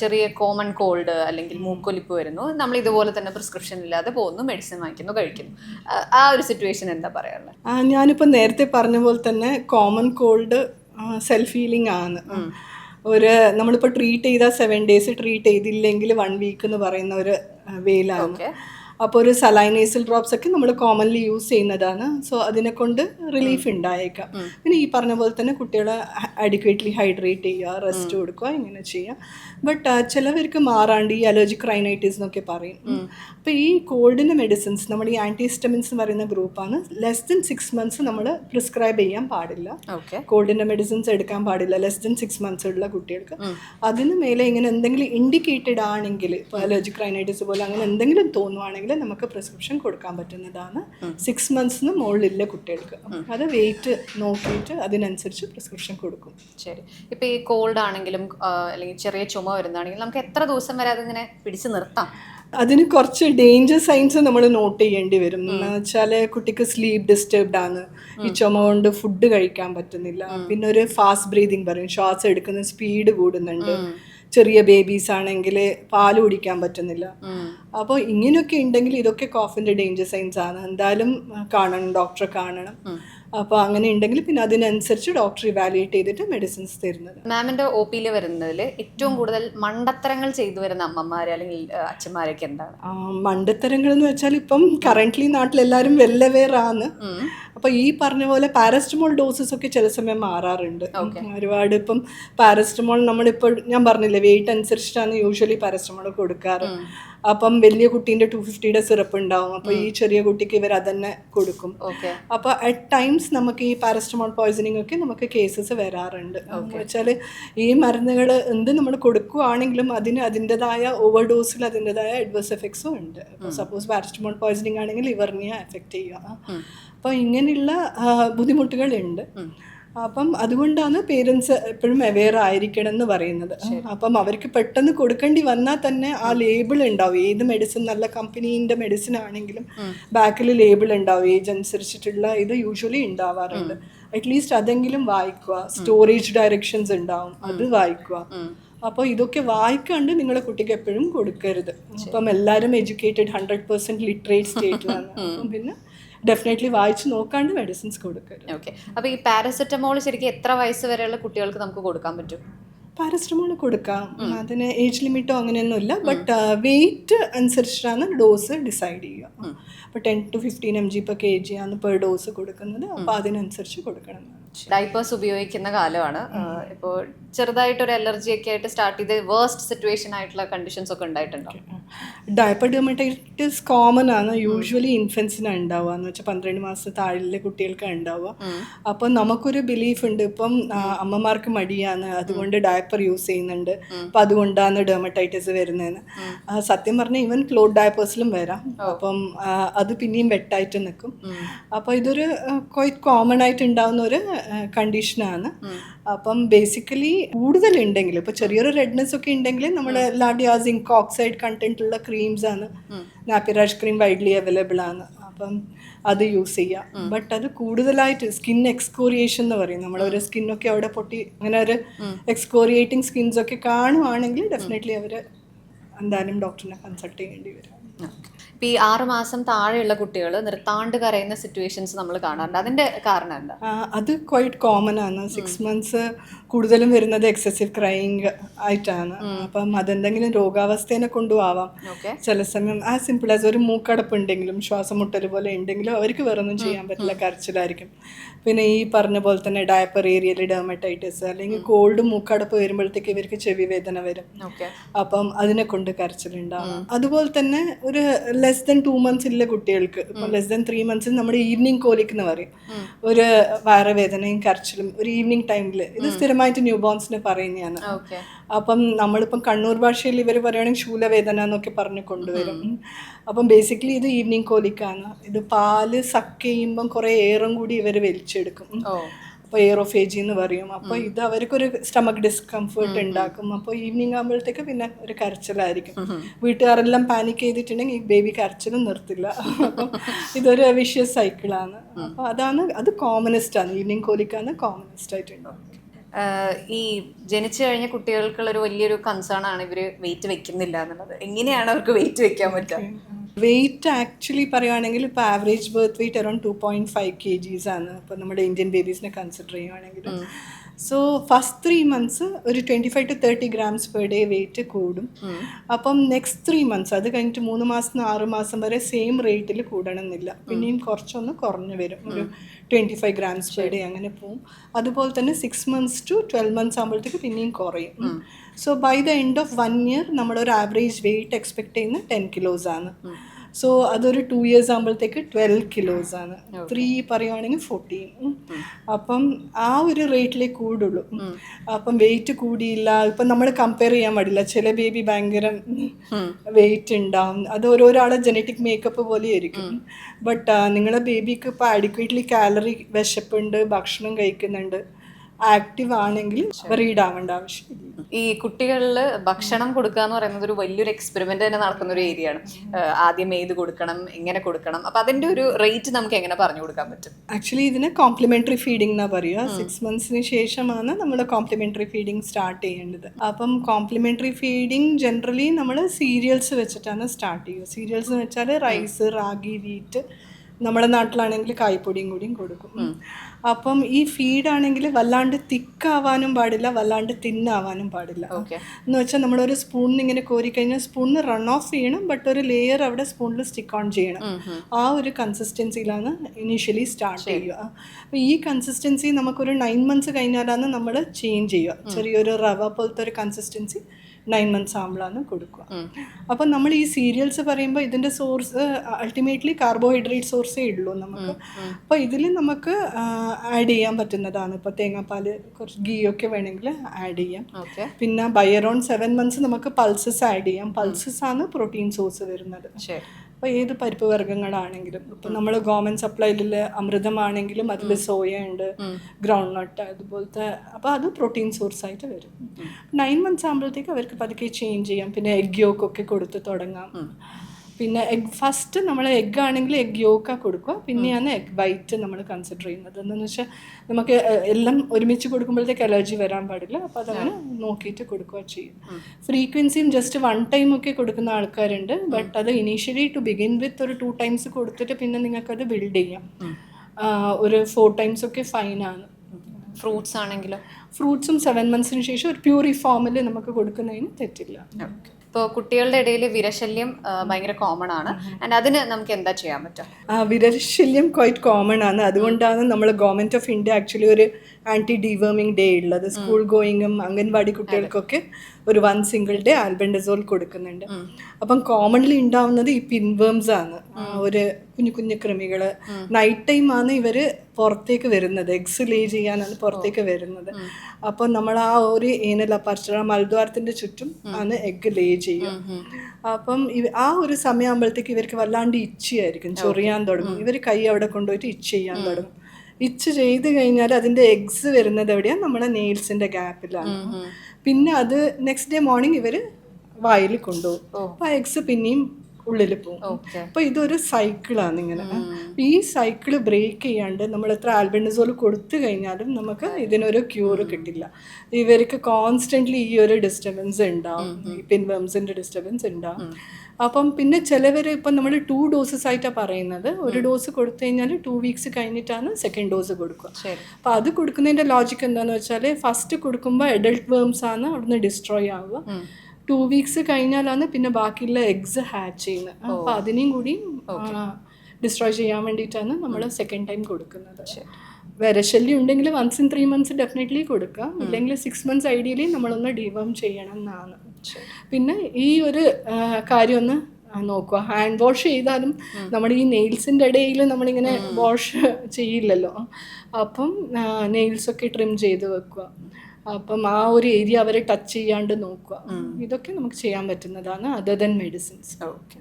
ചെറിയ common called അല്ലെങ്കിൽ മൂക്കൊലിപ്പ് വരുന്നു. നമ്മൾ ഇതുപോലെ തന്നെ പ്രിസ്ക്രിപ്ഷൻ ഇല്ലാതെ പോകുന്നു മെഡിസിൻ വാങ്ങിക്കുന്നു കഴിക്കുന്നു. ആ, ഒരു സിറ്റുവേഷൻ എന്താ പറയാനുള്ളത് ഞാനിപ്പോൾ നേരത്തെ പറഞ്ഞ പോലെ തന്നെ കോമൺ കോൾഡ് സെൽഫ് ഹീലിംഗ് ആണ്. ഒരു നമ്മളിപ്പോൾ ട്രീറ്റ് ചെയ്താൽ സെവൻ ഡേയ്സ് ട്രീറ്റ് ചെയ്തില്ലെങ്കിൽ വൺ വീക്ക് എന്ന് പറയുന്ന ഒരു വേയിലാണ്. ഓക്കെ അപ്പോൾ ഒരു സലൈനേസൽ ഡ്രോപ്സ് ഒക്കെ നമ്മൾ കോമൺലി യൂസ് ചെയ്യുന്നതാണ്. സോ അതിനെ കൊണ്ട് റിലീഫ് ഉണ്ടായേക്കാം. പിന്നെ ഈ പറഞ്ഞ പോലെ തന്നെ കുട്ടികളെ അഡിക്വേറ്റ്ലി ഹൈഡ്രേറ്റ് ചെയ്യുക റെസ്റ്റ് കൊടുക്കുക ഇങ്ങനെ ചെയ്യുക. ബട്ട് ചിലവർക്ക് മാറാണ്ട് ഈ അലർജിക് റൈനൈറ്റീസ് എന്നൊക്കെ പറയും. അപ്പോൾ ഈ കോൾഡിന്റെ മെഡിസിൻസ് നമ്മൾ ഈ ആന്റിഹിസ്റ്റമിൻസ് എന്ന് പറയുന്ന ഗ്രൂപ്പാണ് ലെസ് ദൻ സിക്സ് മന്ത്സ് നമ്മൾ പ്രിസ്ക്രൈബ് ചെയ്യാൻ പാടില്ല. ഓക്കെ കോൾഡിന്റെ മെഡിസിൻസ് എടുക്കാൻ പാടില്ല. ലെസ് ദൻ സിക്സ് മന്ത്സ് ഉള്ള കുട്ടികൾക്ക്. അതിന് മേലെ ഇങ്ങനെ എന്തെങ്കിലും ഇൻഡിക്കേറ്റഡ് ആണെങ്കിൽ ഇപ്പോൾ അലർജിക് റൈനൈറ്റിസ് പോലെ അങ്ങനെ എന്തെങ്കിലും തോന്നുവാണെങ്കിൽ നമുക്ക് പ്രിസ്ക്രിപ്ഷൻ കൊടുക്കാൻ പറ്റുന്നതാണ്. സിക്സ് മന്ത്സിന് മുകളിലില്ല കുട്ടികൾക്ക്. അത് വെയിറ്റ് നോക്കിയിട്ട് അതിനനുസരിച്ച് പ്രിസ്ക്രിപ്ഷൻ കൊടുക്കും. ശരി. ഇപ്പോൾ ഈ കോൾഡ് ആണെങ്കിലും അല്ലെങ്കിൽ ചെറിയ ചുമ വരുന്നതാണെങ്കിലും നമുക്ക് എത്ര ദിവസം വരെ അതിങ്ങനെ പിടിച്ചു നിർത്താം? അതിന് കുറച്ച് ഡേഞ്ചർ സൈൻസ് നമ്മൾ നോട്ട് ചെയ്യേണ്ടി വരും. എന്ന് വെച്ചാൽ കുട്ടിക്ക് സ്ലീപ്പ് ഡിസ്റ്റർബ്ഡ് ആണ്. ഈ ചുമ കൊണ്ട് ഫുഡ് കഴിക്കാൻ പറ്റുന്നില്ല. പിന്നെ ഒരു ഫാസ്റ്റ് ബ്രീതിങ് പറയും. ശ്വാസം എടുക്കുന്ന സ്പീഡ് കൂടുന്നുണ്ട്. ചെറിയ ബേബീസ് ആണെങ്കിൽ പാൽ കുടിക്കാൻ പറ്റുന്നില്ല. അപ്പോൾ ഇങ്ങനെയൊക്കെ ഉണ്ടെങ്കിൽ ഇതൊക്കെ കോഫിന്റെ ഡേഞ്ചർ സൈൻസ് ആണ്. എന്തായാലും കാണണം ഡോക്ടറെ കാണണം. അപ്പോൾ അങ്ങനെ ഉണ്ടെങ്കിൽ പിന്നെ അതിനനുസരിച്ച് ഡോക്ടർ ഇവാലുവേറ്റ് ചെയ്തിട്ട് മെഡിസിൻസ് തരുന്നത്. മാമിന്റെ ഒ പിയിൽ വരുന്നതിൽ ഏറ്റവും കൂടുതൽ മണ്ടത്തരങ്ങൾ ചെയ്തു വരുന്ന അമ്മമാരെ അല്ലെങ്കിൽ അച്ഛന്മാരൊക്കെ എന്താണ്? മണ്ടത്തരങ്ങൾ എന്ന് വെച്ചാൽ ഇപ്പം കറന്റ്ലി നാട്ടിലെല്ലാവരും വെല്ലവേറാന്ന് അപ്പൊ ഈ പറഞ്ഞ പോലെ പാരസ്റ്റമോൾ ഡോസസ് ഒക്കെ ചില സമയം മാറാറുണ്ട്. ഒരുപാട് ഇപ്പം പാരസ്റ്റമോൾ നമ്മളിപ്പോൾ ഞാൻ പറഞ്ഞില്ലേ വെയിറ്റ് അനുസരിച്ചിട്ടാണ് യൂഷ്വലി പാരസ്റ്റമോൾ കൊടുക്കാറ്. അപ്പം വലിയ കുട്ടീന്റെ ടു ഫിഫ്റ്റിയുടെ സിറപ്പ് ഉണ്ടാവും അപ്പോൾ ഈ ചെറിയ കുട്ടിക്ക് ഇവർ അതന്നെ കൊടുക്കും. അപ്പൊ അപ്പോൾ അറ്റ് ടൈംസ് നമുക്ക് ഈ പാരസ്റ്റമോൾ പോയ്സണിങ് ഒക്കെ നമുക്ക് കേസസ് വരാറുണ്ട്. എന്ന് വെച്ചാൽ ഈ മരുന്നുകൾ എന്ത് നമ്മൾ കൊടുക്കുകയാണെങ്കിലും അതിന് അതിന്റെതായ ഓവർ ഡോസിൽ അതിന്റെതായ അഡ്വേഴ്സ് എഫക്ട്സും ഉണ്ട്. സപ്പോസ് പാരസ്റ്റമോൾ പോയ്സണിങ് ആണെങ്കിൽ ലിവറിനെ എഫക്റ്റ് ചെയ്യുക. അപ്പോൾ ഇങ്ങനെയുള്ള ബുദ്ധിമുട്ടുകൾ ബുദ്ധിമുട്ടുകളുണ്ട് അപ്പം അതുകൊണ്ടാണ് പേരൻസ് എപ്പോഴും അവെയർ ആയിരിക്കണം എന്ന് പറയുന്നത് അപ്പം അവർക്ക് പെട്ടെന്ന് കൊടുക്കേണ്ടി വന്നാൽ തന്നെ ആ ലേബിൾ ഉണ്ടാവും. ഏത് മെഡിസിൻ നല്ല കമ്പനീന്റെ മെഡിസിൻ ആണെങ്കിലും ബാക്കിൽ ലേബിൾ ഉണ്ടാവും. ഏജ് അനുസരിച്ചിട്ടുള്ള ഇത് യൂഷ്വലി ഉണ്ടാവാറുണ്ട്. അറ്റ്ലീസ്റ്റ് അതെങ്കിലും വായിക്കുക. സ്റ്റോറേജ് ഡയറക്ഷൻസ് ഉണ്ടാവും. അത് വായിക്കുക. അപ്പോൾ ഇതൊക്കെ വായിക്കാണ്ട് നിങ്ങളെ കുട്ടിക്ക് എപ്പോഴും കൊടുക്കരുത്. അപ്പം എല്ലാവരും എഡ്യൂക്കേറ്റഡ് ഹൺഡ്രഡ് പെർസെന്റ് ലിറ്ററേറ്റ് സ്റ്റേറ്റിലാണ് അപ്പം പിന്നെ ഡെഫിനറ്റ്ലി വായിച്ച് നോക്കാണ്ട് മെഡിസിൻസ് കൊടുക്കരുത്. ഓക്കെ അപ്പോൾ ഈ പാരസെറ്റമോൾ ശരിക്കും എത്ര വയസ്സ് വരെയുള്ള കുട്ടികൾക്ക് നമുക്ക് കൊടുക്കാൻ പറ്റും? പാരസെറ്റമോൾ കൊടുക്കാം. അതിന് ഏജ് ലിമിറ്റോ അങ്ങനെയൊന്നുമില്ല ബട്ട് വെയിറ്റ് അനുസരിച്ചിട്ടാണ് ഡോസ് ഡിസൈഡ് ചെയ്യുക. അപ്പോൾ ten to fifteen M G per K G ആണ് പെർ ഡോസ് കൊടുക്കുന്നത്. അപ്പോൾ അതിനനുസരിച്ച് കൊടുക്കണം ഡൈപ്പേഴ്സ് ഉപയോഗിക്കുന്ന കാലമാണ്. ഇപ്പോൾ ചെറുതായിട്ടൊരു അലർജി ഒക്കെ ആയിട്ട് സ്റ്റാർട്ട് ചെയ്ത് വേർസ്റ്റ് സിറ്റുവേഷൻ ആയിട്ടുള്ള കണ്ടീഷൻസ് ഒക്കെ ഉണ്ടായിട്ടുണ്ടോ? ഡയപ്പർ ഡെർമറ്റൈറ്റിസ് കോമൺ ആണ്. യൂഷ്വലി ഇൻഫൻസിനാണ് ഉണ്ടാവുക എന്ന് വെച്ചാൽ പന്ത്രണ്ട് മാസം താഴെ കുട്ടികൾക്ക് ഉണ്ടാവുക. അപ്പം നമുക്കൊരു ബിലീഫ് ഉണ്ട്. ഇപ്പം അമ്മമാർക്ക് മടിയാണ്. അതുകൊണ്ട് ഡയപ്പർ യൂസ് ചെയ്യുന്നുണ്ട്. അപ്പം അതുകൊണ്ടാണ് ഡെർമറ്റൈറ്റിസ് വരുന്നതെന്ന്. സത്യം പറഞ്ഞാൽ ഈവൻ ക്ലോത്ത് ഡയപ്പേഴ്സിലും വരാം. അപ്പം അത് പിന്നെയും വെട്ടായിട്ട് നിൽക്കും അപ്പോൾ ഇതൊരു ക്വൈറ്റ് കോമൺ ആയിട്ട് ഉണ്ടാവുന്ന ഒരു കണ്ടീഷനാണ് അപ്പം ബേസിക്കലി കൂടുതലുണ്ടെങ്കിൽ ഇപ്പോൾ ചെറിയൊരു റെഡ്നെസ് ഒക്കെ ഉണ്ടെങ്കിൽ നമ്മുടെ ലാഡിയാസിങ് ഓക്സൈഡ് കണ്ടന്റ് ഉള്ള ക്രീംസ് ആണ്. നാപ്പിറാഷ് ക്രീം വൈഡ്ലി അവൈലബിൾ ആണ്. അപ്പം അത് യൂസ് ചെയ്യാം. ബട്ട് അത് കൂടുതലായിട്ട് സ്കിൻ എക്സ്കോറിയേഷൻ എന്ന് പറയും. നമ്മളൊരു സ്കിന്നൊക്കെ അവിടെ പൊട്ടി അങ്ങനെ ഒരു എക്സ്കോറിയേറ്റിംഗ് സ്കിൻസ് ഒക്കെ കാണുവാണെങ്കിൽ ഡെഫിനറ്റ്ലി അവർ എന്തായാലും ഡോക്ടറിനെ കൺസൾട്ട് ചെയ്യേണ്ടി വരും. ഇപ്പൊ ഈ ആറ് മാസം താഴെയുള്ള കുട്ടികൾ നിർത്താണ്ട് കരയുന്ന സിറ്റുവേഷൻസ് നമ്മൾ കാണാറുണ്ട്. അതിന്റെ കാരണം എന്താ? അത് ക്വൈറ്റ് കോമൺ ആണ്. സിക്സ് മന്ത്സ് കൂടുതലും വരുന്നത് എക്സസീവ് ക്രൈങ് ആയിട്ടാണ്. അപ്പം അതെന്തെങ്കിലും രോഗാവസ്ഥേനെ കൊണ്ടും ആവാം ഓക്കെ. ചില സമയം ആ സിമ്പിൾ ആസ് ഒരു മൂക്കടപ്പ് ഉണ്ടെങ്കിലും ശ്വാസം മുട്ടൽ പോലെ ഉണ്ടെങ്കിലും അവർക്ക് വേറൊന്നും ചെയ്യാൻ പറ്റില്ല കരച്ചിലായിരിക്കും. പിന്നെ ഈ പറഞ്ഞ പോലെ തന്നെ ഡയപ്പർ ഏരിയയിൽ ഡെർമറ്റൈറ്റിസ് അല്ലെങ്കിൽ കോൾഡ് മൂക്കടപ്പ് വരുമ്പോഴത്തേക്ക് ഇവർക്ക് ചെവി വേദന വരും. അപ്പം അതിനെ കൊണ്ട് കരച്ചിലുണ്ടാവും. അതുപോലെ തന്നെ ഒരു ലെസ് ദൻ ടു മന്ത്സ് ഇല്ല കുട്ടികൾക്ക്. ഇപ്പം ലെസ് ദൻ ത്രീ മന്ത്സിൽ നമ്മുടെ ഈവനിങ് കോലിക്ക് എന്ന് പറയും. ഒരു വയറുവേദനയും കരച്ചിലും ഒരു ഈവനിങ് ടൈമിൽ ഇത് സ്ഥിരമായിട്ട് ന്യൂ ബോൺസിന് പറയുന്നതാണ്. അപ്പം നമ്മളിപ്പം കണ്ണൂർ ഭാഷയിൽ ഇവർ പറയുകയാണെങ്കിൽ ശൂലവേദന എന്നൊക്കെ പറഞ്ഞ് കൊണ്ടുവരും. അപ്പം ബേസിക്കലി ഇത് ഈവനിങ് കോലിക്കാണ് ഇത് പാൽ സക്ക് ചെയ്യുമ്പം കുറേ എയറും കൂടി ഇവർ വലിച്ചെടുക്കും. അപ്പോൾ എയറോഫേജി എന്ന് പറയും അപ്പോൾ ഇത് അവർക്കൊരു സ്റ്റമക്ക് ഡിസ്കംഫേർട്ട് ഉണ്ടാക്കും. അപ്പോൾ ഈവനിങ് ആകുമ്പോഴത്തേക്ക് പിന്നെ ഒരു കരച്ചിലായിരിക്കും. വീട്ടുകാരെല്ലാം പാനിക് ചെയ്തിട്ടുണ്ടെങ്കിൽ ഈ ബേബി കരച്ചിലും നിർത്തില്ല. അപ്പം ഇതൊരു വിഷ്യസ് സൈക്കിളാണ് അപ്പോൾ അതാണ് അത് കോമണിസ്റ്റ് ആണ്. ഈവനിങ് കോലിക്കാണ് കോമണിസ്റ്റ് ആയിട്ടുണ്ടാവും. ഈ ജനിച്ചു കഴിഞ്ഞ കുട്ടികൾക്കുള്ള ഒരു വലിയൊരു കൺസേൺ ആണ് ഇവർ വെയിറ്റ് വെക്കുന്നില്ല എന്നുള്ളത്. എങ്ങനെയാണ് അവർക്ക് വെയിറ്റ് വെക്കാൻ പറ്റുക? വെയിറ്റ് ആക്ച്വലി പറയുവാണെങ്കിൽ ഇപ്പോൾ average birth weight around two point five K Gs ആണ്. ഇപ്പോൾ നമ്മുടെ ഇന്ത്യൻ ബേബീസിനെ കൺസിഡർ ചെയ്യുവാണെങ്കിൽ സോ ഫസ്റ്റ് ത്രീ മന്ത്സ് ഒരു twenty five to thirty grams per day weight കൂടും അപ്പം നെക്സ്റ്റ് ത്രീ മന്ത്സ് അത് കഴിഞ്ഞിട്ട് മൂന്ന് മാസം ആറ് മാസം വരെ സെയിം റേറ്റിൽ കൂടണമെന്നില്ല. പിന്നെയും കുറച്ചൊന്ന് കുറഞ്ഞു വരും. ഒരു twenty five grams per day അങ്ങനെ പോവും. അതുപോലെ തന്നെ six months to twelve months ആകുമ്പോഴത്തേക്ക് പിന്നെയും കുറയും. So by the end of one year നമ്മളൊരു ആവറേജ് വെയിറ്റ് എക്സ്പെക്ട് ചെയ്യുന്ന ടെൻ കിലോസ് ആണ്. സോ അതൊരു ടു ഇയേഴ്സ് ആകുമ്പോഴത്തേക്ക് ട്വൽവ് കിലോസ് ആണ്. ത്രീ പറയുവാണെങ്കിൽ ഫോർട്ടീൻ അപ്പം ആ ഒരു റേറ്റിലേ കൂടുള്ളൂ. അപ്പം വെയിറ്റ് കൂടിയില്ല. ഇപ്പം നമ്മൾ കമ്പയർ ചെയ്യാൻ പാടില്ല. ചില ബേബി ഭയങ്കര വെയിറ്റ് ഉണ്ടാവും അത് ഓരോരാളെ ജനറ്റിക് മേക്കപ്പ് പോലെ ആയിരിക്കും. ബട്ട് നിങ്ങളുടെ ബേബിക്ക് ഇപ്പോൾ അഡിക്വേറ്റ്ലി കാലറി വിശപ്പുണ്ട് ഭക്ഷണം കഴിക്കുന്നുണ്ട്. ആക്റ്റീവ് ആണെങ്കിൽ റീഡ് ആവേണ്ട ആവശ്യമില്ല. ഈ കുട്ടികളിൽ ഭക്ഷണം കൊടുക്കുക എന്ന് പറയുന്നത് ഒരു വലിയൊരു എക്സ്പെരിമെന്റ് തന്നെ നടക്കുന്ന ഒരു ഏരിയ ആണ് ആദ്യം ഏത് കൊടുക്കണം എങ്ങനെ കൊടുക്കണം? അപ്പൊ അതിന്റെ ഒരു റേറ്റ് നമുക്ക് എങ്ങനെ പറഞ്ഞു കൊടുക്കാൻ പറ്റും? ആക്ച്വലി ഇതിന് കോംപ്ലിമെന്ററി ഫീഡിംഗ് എന്നാ പറയുക. സിക്സ് മന്ത്സിന് ശേഷമാണ് നമ്മൾ കോംപ്ലിമെന്ററി ഫീഡിംഗ് സ്റ്റാർട്ട് ചെയ്യേണ്ടത്. അപ്പം കോംപ്ലിമെന്ററി ഫീഡിംഗ് ജനറലി നമ്മൾ സീരിയൽസ് വെച്ചിട്ടാണ് സ്റ്റാർട്ട് ചെയ്യുക. സീരിയൽസ് എന്ന് വെച്ചാൽ റൈസ് റാഗി വീറ്റ് നമ്മുടെ നാട്ടിലാണെങ്കിൽ കായ്പൊടിയും കൂടിയും കൊടുക്കും. അപ്പം ഈ ഫീഡാണെങ്കിൽ വല്ലാണ്ട് തിക്കാവാനും പാടില്ല വല്ലാണ്ട് തിന്നാവാനും പാടില്ല. ഓക്കെ. എന്ന് വെച്ചാൽ നമ്മളൊരു സ്പൂണിന് ഇങ്ങനെ കോരിക്കഴിഞ്ഞാൽ സ്പൂണിന് റൺ ഓഫ് ചെയ്യണം ബട്ട് ഒരു ലെയർ അവിടെ സ്പൂണിൽ സ്റ്റിക്ക് ഓൺ ചെയ്യണം. ആ ഒരു കൺസിസ്റ്റൻസിയിലാണ് ഇനീഷ്യലി സ്റ്റാർട്ട് ചെയ്യുക. അപ്പോൾ ഈ കൺസിസ്റ്റൻസി നമുക്കൊരു നയൻ മന്ത്സ് കഴിഞ്ഞാലാണ് നമ്മൾ ചേഞ്ച് ചെയ്യുക. ചെറിയൊരു റവ പോലത്തെ ഒരു കൺസിസ്റ്റൻസി നയൻ മന്ത്സ് ആവുമ്പോഴാണ് കൊടുക്കുക. അപ്പം നമ്മൾ ഈ സീരിയൽസ് പറയുമ്പോൾ ഇതിന്റെ സോഴ്സ് അൾട്ടിമേറ്റ്ലി കാർബോഹൈഡ്രേറ്റ് സോഴ്സേ ഉള്ളൂ നമുക്ക്. അപ്പോൾ ഇതിൽ നമുക്ക് ആഡ് ചെയ്യാൻ പറ്റുന്നതാണ്. ഇപ്പോൾ തേങ്ങാപ്പാൽ കുറച്ച് ഗീ ഒക്കെ വേണമെങ്കിൽ ആഡ് ചെയ്യാം. പിന്നെ ബൈ അറൌണ്ട് സെവൻ മന്ത്സ് നമുക്ക് പൾസസ് ആഡ് ചെയ്യാം. പൾസസ് ആണ് പ്രോട്ടീൻ സോഴ്സ് വരുന്നത്. ശരി. അപ്പോൾ ഏത് പരിപ്പ് വർഗങ്ങളാണെങ്കിലും ഇപ്പം നമ്മൾ ഗവൺമെന്റ് സപ്ലൈയിൽ അമൃതമാണെങ്കിലും അതിൽ സോയ ഉണ്ട് ഗ്രൗണ്ട് നട്ട് അതുപോലത്തെ അപ്പോൾ അത് പ്രോട്ടീൻ സോഴ്സ് ആയിട്ട് വരും. നയൻ മന്ത്സ് ആകുമ്പോഴത്തേക്ക് അവർക്ക് പതുക്കെ ചേഞ്ച് ചെയ്യാം. പിന്നെ എഗ് യോക്കൊക്കെ കൊടുത്ത് തുടങ്ങാം. പിന്നെ എഗ് ഫസ്റ്റ് നമ്മൾ എഗ് ആണെങ്കിൽ എഗ് യോക്ക കൊടുക്കുക. പിന്നെയാണ് എഗ് വൈറ്റ് നമ്മൾ കൺസിഡർ ചെയ്യുന്നത്. എന്താണെന്ന് വെച്ചാൽ നമുക്ക് എല്ലാം ഒരുമിച്ച് കൊടുക്കുമ്പോഴത്തേക്ക് അലർജി വരാൻ പാടില്ല. അപ്പോൾ അതങ്ങനെ നോക്കിയിട്ട് കൊടുക്കുക ചെയ്യും. ഫ്രീക്വൻസിയും ജസ്റ്റ് വൺ ടൈം ഒക്കെ കൊടുക്കുന്ന ആൾക്കാരുണ്ട്. ബട്ട് അത് ഇനീഷ്യലി ടു ബിഗിൻ വിത്ത് ഒരു ടു ടൈംസ് കൊടുത്തിട്ട് പിന്നെ നിങ്ങൾക്കത് ബിൽഡ് ചെയ്യാം. ഒരു ഫോർ ടൈംസ് ഒക്കെ ഫൈനാണ് ഫ്രൂട്ട്സ് ആണെങ്കിലോ? ഫ്രൂട്ട്സും സെവൻ മന്ത്സിന് ശേഷം ഒരു പ്യൂറി ഫോമിൽ നമുക്ക് കൊടുക്കുന്നതിന് തെറ്റില്ല. ഇപ്പോൾ കുട്ടികളുടെ ഇടയിൽ വിരശല്യം ഭയങ്കര കോമൺ ആണ്. ആൻഡ് അതിന് നമുക്ക് എന്താ ചെയ്യാൻ പറ്റുക? ആ വിരശല്യം ക്വൈറ്റ് കോമൺ ആണ്. അതുകൊണ്ടാണ് നമ്മൾ ഗവൺമെന്റ് ഓഫ് ഇന്ത്യ ആക്ച്വലി ഒരു ആന്റി ഡിവേമിംഗ് ഡേ ഉള്ളത് സ്കൂൾ ഗോയിങ്ങും അംഗൻവാടി കുട്ടികൾക്കൊക്കെ ഒരു വൺ സിംഗിൾ ഡേ ആൽബൻഡസോൾ കൊടുക്കുന്നുണ്ട്. അപ്പം കോമൺലി ഉണ്ടാവുന്നത് ഈ പിൻവേംസ് ആണ്. ഒരു കുഞ്ഞു കുഞ്ഞു കൃമികൾ. നൈറ്റ് ടൈം ആണ് ഇവർ പുറത്തേക്ക് വരുന്നത്. എഗ്സ് ലേ ചെയ്യാനാണ് പുറത്തേക്ക് വരുന്നത്. അപ്പോൾ നമ്മൾ ആ ഒരു ഏനൽ അപ്പർച്ചറ മൽദ്വാരത്തിന്റെ ചുറ്റും ആണ് എഗ് ലേ ചെയ്യും അപ്പം ആ ഒരു സമയമാകുമ്പോഴത്തേക്ക് ഇവർക്ക് വല്ലാണ്ട് ഇച്ചയായിരിക്കും ചൊറിയാൻ തുടങ്ങും. ഇവർ കൈ അവിടെ കൊണ്ടുപോയിട്ട് ഇച്ച് ചെയ്യാൻ തുടങ്ങും. ഇച്ച് ചെയ്ത് കഴിഞ്ഞാൽ അതിന്റെ എഗ്സ് വരുന്നത് എവിടെയാണ് നമ്മുടെ നെയിൽസിന്റെ ഗ്യാപ്പിലാണ് പിന്നെ അത് നെക്സ്റ്റ് ഡേ മോർണിംഗ് ഇവർ വായിൽ കൊണ്ടുപോകും. അപ്പൊ എഗ്സ് പിന്നെയും ഉള്ളിൽ പോകും. അപ്പോൾ അപ്പൊ ഇതൊരു സൈക്കിളാണ് ഇങ്ങനെ. ഈ സൈക്കിൾ ബ്രേക്ക് ചെയ്യാണ്ട് നമ്മൾ എത്ര ആൽബൻഡസോൾ കൊടുത്തു കഴിഞ്ഞാലും നമുക്ക് ഇതിനൊരു ക്യൂർ കിട്ടില്ല. ഇവർക്ക് കോൺസ്റ്റന്റ്ലി ഈ ഒരു ഡിസ്റ്റർബൻസ് ഉണ്ടാവും. ഈ പിൻവംസിന്റെ ഡിസ്റ്റർബൻസ് ഉണ്ടാവും. അപ്പം പിന്നെ ചിലവർ ഇപ്പം നമ്മൾ ടു ഡോസസ് ആയിട്ടാണ് പറയുന്നത്. ഒരു ഡോസ് കൊടുത്തു കഴിഞ്ഞാൽ ടു വീക്സ് കഴിഞ്ഞിട്ടാണ് സെക്കൻഡ് ഡോസ് കൊടുക്കുക. അപ്പം അത് കൊടുക്കുന്നതിന്റെ ലോജിക് എന്താണെന്ന് വെച്ചാൽ ഫസ്റ്റ് കൊടുക്കുമ്പോൾ അഡൾട്ട് വേംസ് ആണ് അവിടുന്ന് ഡിസ്ട്രോയ് ആവുക. ടു വീക്സ് കഴിഞ്ഞാലാണ് പിന്നെ ബാക്കിയുള്ള എഗ്സ് ഹാച്ച് ചെയ്യുന്നത്. അപ്പൊ അതിനെയും കൂടി ഡിസ്ട്രോയ് ചെയ്യാൻ വേണ്ടിയിട്ടാണ് നമ്മൾ സെക്കൻഡ് ടൈം കൊടുക്കുന്നത്. വിരശല്യം ഉണ്ടെങ്കിൽ once in three months definitely കൊടുക്കാം. ഇല്ലെങ്കിൽ സിക്സ് മന്ത്സ് ഐഡിയലി നമ്മളൊന്ന് ഡിവേം ചെയ്യണം എന്നാണ്. പിന്നെ ഈ ഒരു കാര്യം ഒന്ന് നോക്കുക. ഹാൻഡ് വാഷ് ചെയ്താലും നമ്മുടെ ഈ നെയിൽസിന്റെ ഇടയിൽ നമ്മളിങ്ങനെ വാഷ് ചെയ്യില്ലല്ലോ. അപ്പം നെയിൽസൊക്കെ ട്രിം ചെയ്ത് വെക്കുക. അപ്പം ആ ഒരു ഏരിയ അവരെ ടച്ച് ചെയ്യാണ്ട് നോക്കുക. ഇതൊക്കെ നമുക്ക് ചെയ്യാൻ പറ്റുന്നതാണ് അതർ ദൻ മെഡിസിൻസ് ഓക്കെ